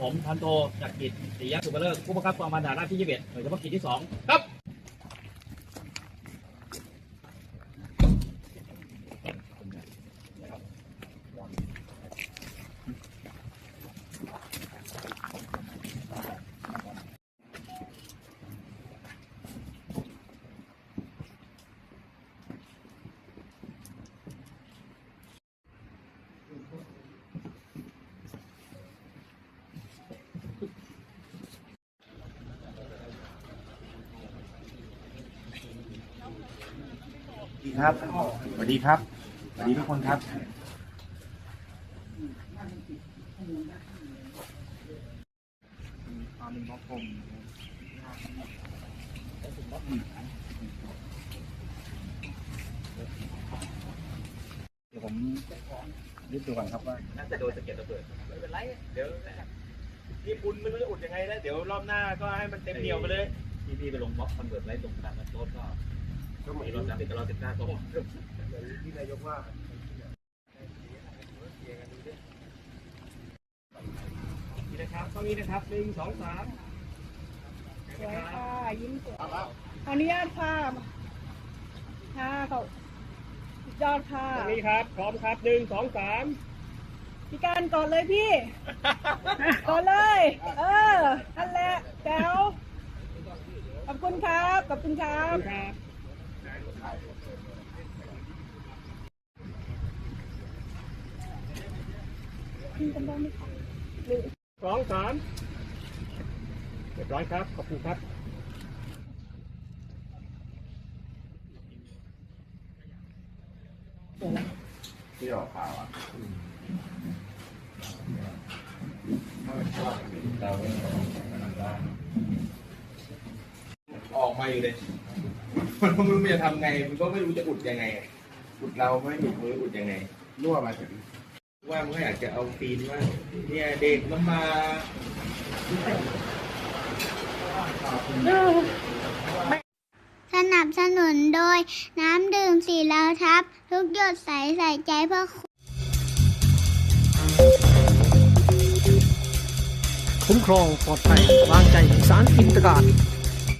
ผมพันโทจากกิจศรียะสุบเลิกผู้บังคับกองบันฐานราบที่ยี่สิหน่วยเฉพาะกิจที่สองครับ สวัสดีครับ สวัสดีครับ สวัสดีทุกคนครับเดี๋ยวผมรีบดูก่อนครับว่าน่าจะโดนสะเก็ดระเบิดไม่เป็นไร เดี๋ยวนี่ปุนไม่รู้จะอุดยังไงแล้ว เดี๋ยวรอบหน้าก็ให้มันเต็มเหนียวไปเลย ที่พี่ไปลงบล็อกคอนเวิร์ตไว้ตรงกระดานโต๊ะก็ มีรถสามสิบกับรถสิบห้าโต๊ะที่นายกว่านี่นะครับตรงนี้นะครับหนึ่งสองสามสวยค่ะยิ้มสวยขออนุญาตค่ะค่ะเขาสุดยอดค่ะตรงนี้ครับ พร้อมครับหนึ่งสองสามพี่การก่อนเลยพี่ก่อนเลย เออนั่นแหละแจ๋วขอบคุณครับ ขอบคุณครับ สองสามเรียบร้อยครับ ขอบคุณครับที่ออกข่าวอะออกมาอยู่เลย มันก็ไม่รู้จะทำไง มันก็ไม่รู้จะอุดยังไง อุดเราไม่อุดมืออุดยังไงรั่วมาถึงว่ามันก็อยากจะเอาปีนว่า เนี่ยเด็กมันมาสนับสนุนโดยน้ำดื่มสีเหลาทับ ทุกหยดใสใส่ใจเพื่อคุ้มครองปลอดภัยวางใจสารอินตการ